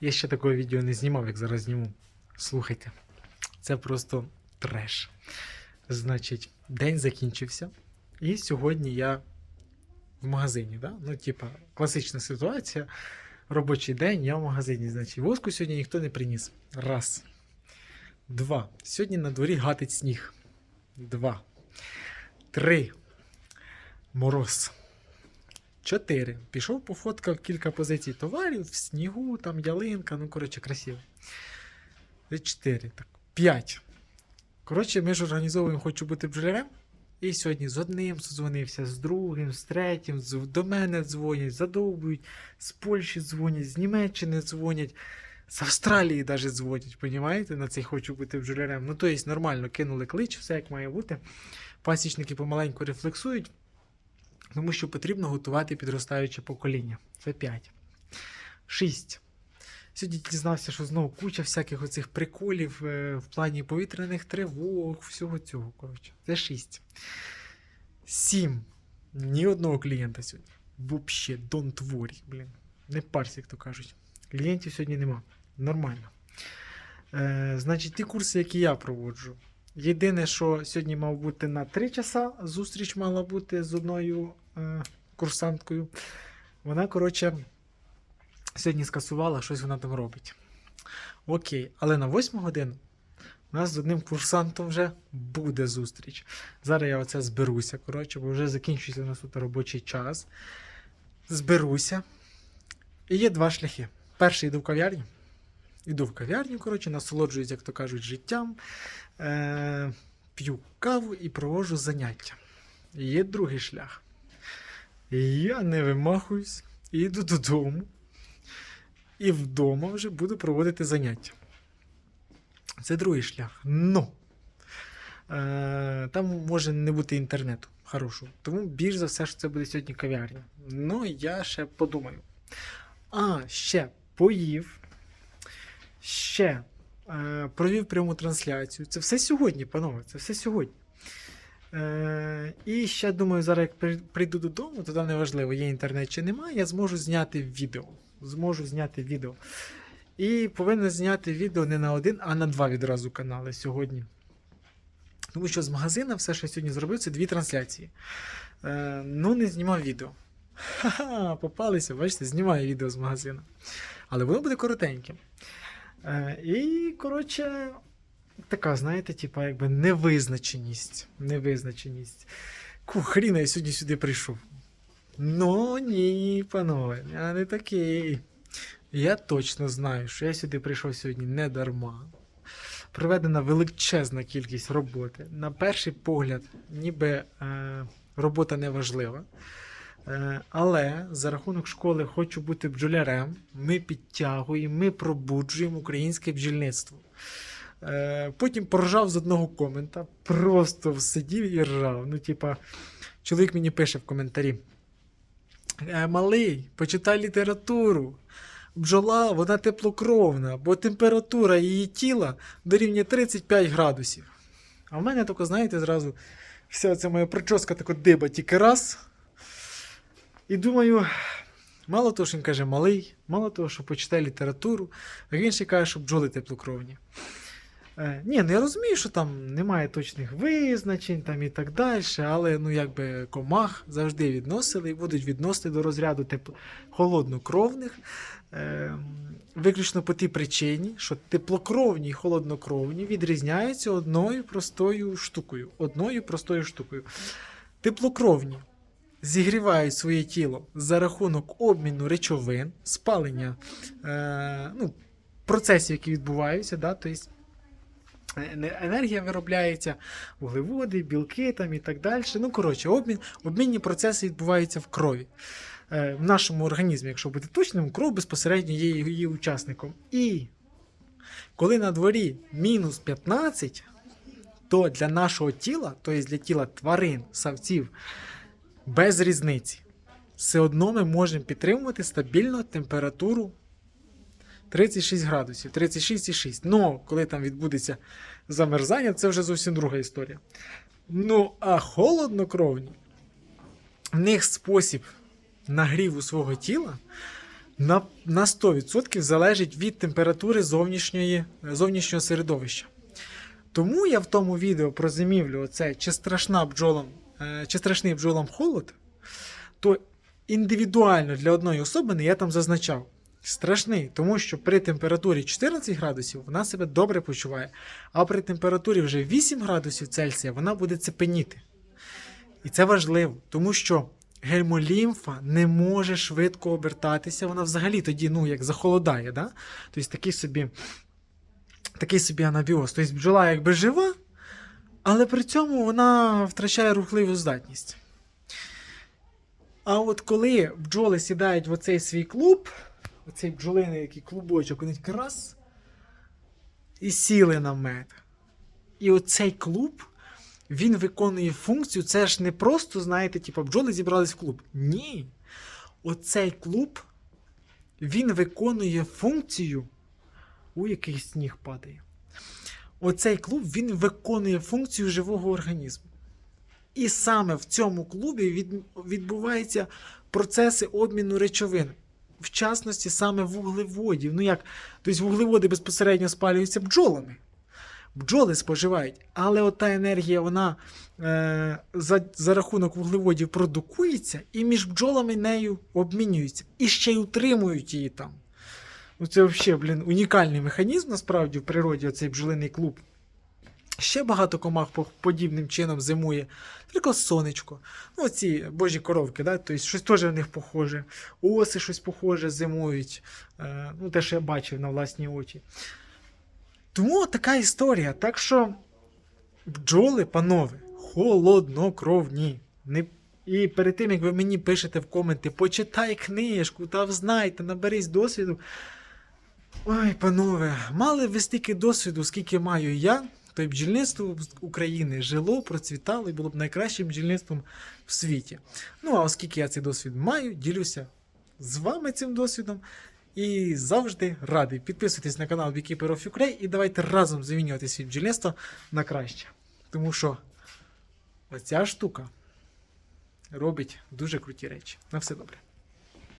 Я ще такого відео не знімав, як зараз зніму. Слухайте, це просто треш. Значить, день закінчився, і сьогодні я в магазині. Да? Ну, типа, класична ситуація. Робочий день, я в магазині. Значить, воску сьогодні ніхто не приніс. Раз. Два. Сьогодні на дворі гатить сніг. Два. Три. Мороз. Чотири. Пішов, пофоткав кілька позицій товарів в снігу, там ялинка, ну, коротше, красиво. Це чотири. Так. П'ять. Коротше, ми ж організовуємо хочу бути бджолярем. І сьогодні з одним дзвонився, з другим, з третім, з- до мене дзвонять, задовбують, з Польщі дзвонять, з Німеччини дзвонять, з Австралії навіть дзвонять, понімаєте, на цей хочу бути бджолярем. Ну, тобто нормально кинули клич, все як має бути. Пасічники помаленьку рефлексують, тому що потрібно готувати підростаюче покоління. Це 5. 6. Сьогодні дізнався, що знову куча всяких оцих приколів е, в плані повітряних тривог, всього цього. Коротше. Це 6. 7. Ні одного клієнта сьогодні. Вообще, don't worry, блін. Не парся, як то кажуть. Клієнтів сьогодні нема. Нормально. Е, значить, ті курси, які я проводжу. Єдине, що сьогодні мав бути на 3 часа, зустріч мала бути з одною е, курсанткою. Вона, коротше, сьогодні скасувала, щось вона там робить. Окей, але на 8 годину у нас з одним курсантом вже буде зустріч. Зараз я оце зберуся, коротше, бо вже закінчується у нас тут робочий час. Зберуся. І є два шляхи. Перший йду в кав'ярню. Іду в кав'ярню, коротше, насолоджуюсь, як то кажуть, життям. Е- п'ю каву і проводжу заняття. Є другий шлях. Я не вимахуюсь, іду додому. І вдома вже буду проводити заняття. Це другий шлях. Ну. Е, там може не бути інтернету хорошого. Тому більш за все, що це буде сьогодні кав'ярня. Ну, я ще подумаю. А, ще поїв. Ще е, провів пряму трансляцію. Це все сьогодні, панове, це все сьогодні. Е, і ще думаю, зараз як прийду додому, то там не важливо, є інтернет чи немає, я зможу зняти відео. Зможу зняти відео. І повинен зняти відео не на один, а на два відразу канали сьогодні. Тому що з магазина все, що я сьогодні зробив, це дві трансляції. Е, ну, не знімав відео. Ха-ха, попалися, бачите, знімаю відео з магазину. Але воно буде коротеньким. Е, і, коротше, така, знаєте, типа, якби невизначеність. Невизначеність. Ку, хріна я сьогодні сюди прийшов. Ну ні, панове, я не такий. Я точно знаю, що я сюди прийшов сьогодні не дарма. Проведена величезна кількість роботи. На перший погляд, ніби е, робота не важлива. Е, але за рахунок школи хочу бути бджолярем. Ми підтягуємо, ми пробуджуємо українське бджільництво. Е, потім поржав з одного комента, просто сидів і ржав. Ну, типа, чоловік мені пише в коментарі: «Е, Малий, почитай літературу. Бджола, вона теплокровна, бо температура її тіла дорівнює 35 градусів. А в мене тільки, знаєте, зразу вся ця моя прическа така диба тільки раз. І думаю, мало того, що він каже малий, мало того, що почитай літературу, а він ще каже, що бджоли теплокровні. Е, ні, ну я розумію, що там немає точних визначень там і так далі, але ну якби комах завжди відносили і будуть відносити до розряду тепло... холоднокровних. Е, виключно по тій причині, що теплокровні і холоднокровні відрізняються одною простою штукою. Одною простою штукою. Теплокровні зігрівають своє тіло за рахунок обміну речовин, спалення е, ну, процесів, які відбуваються. Да? Тобто, енергія виробляється, вуглеводи, білки там і так далі. Ну, коротше, обмін, обмінні процеси відбуваються в крові. Е, В нашому організмі, якщо бути точним, кров безпосередньо є її учасником. І коли на дворі мінус 15, то для нашого тіла, тобто для тіла тварин, савців, без різниці, все одно ми можемо підтримувати стабільну температуру 36 градусів, 36,6. Ну, коли там відбудеться замерзання, це вже зовсім друга історія. Ну, а холоднокровні, в них спосіб нагріву свого тіла на, на 100% залежить від температури зовнішньої, зовнішнього середовища. Тому я в тому відео про зимівлю, оце, чи, страшна бджолам, чи страшний бджолам холод, то індивідуально для одної особини я там зазначав. Страшний, тому що при температурі 14 градусів вона себе добре почуває, а при температурі вже 8 градусів Цельсія вона буде цепеніти. І це важливо, тому що гельмолімфа не може швидко обертатися, вона взагалі тоді, ну, як захолодає. Да? Тобто такий собі, такий собі анабіоз. Тобто бджола якби жива, але при цьому вона втрачає рухливу здатність. А от коли бджоли сідають в оцей свій клуб, оцей бджолиний який клубочок, вони раз, і сіли на мед. І оцей клуб, він виконує функцію. Це ж не просто, знаєте, типу, бджоли зібрались в клуб. Ні. Оцей клуб, він виконує функцію. У який сніг падає. Оцей клуб він виконує функцію живого організму. І саме в цьому клубі від, відбуваються процеси обміну речовин. В частності саме вуглеводів. Ну як, тобто вуглеводи безпосередньо спалюються бджолами. Бджоли споживають, але ота енергія, вона е, за, за рахунок вуглеводів продукується і між бджолами нею обмінюється. І ще й утримують її там. Ну, це взагалі, блін, унікальний механізм насправді в природі оцей бджолиний клуб. Ще багато комах подібним чином зимує. Наприклад, сонечко. Ну, ці божі коровки, да? тобто щось теж в них похоже. Оси щось похоже зимують. Е, ну, те, що я бачив на власні очі. Тому така історія. Так що бджоли, панове, холоднокровні. Не... І перед тим, як ви мені пишете в коменти, почитай книжку, та взнайте, наберись досвіду. Ой, панове, мали ви стільки досвіду, скільки маю я, то й бджільництво України жило, процвітало і було б найкращим бджільництвом в світі. Ну, а оскільки я цей досвід маю, ділюся з вами цим досвідом. І завжди радий. Підписуйтесь на канал Beekeeper of Ukraine і давайте разом замінювати світ бджільництва на краще. Тому що оця штука робить дуже круті речі. На все добре.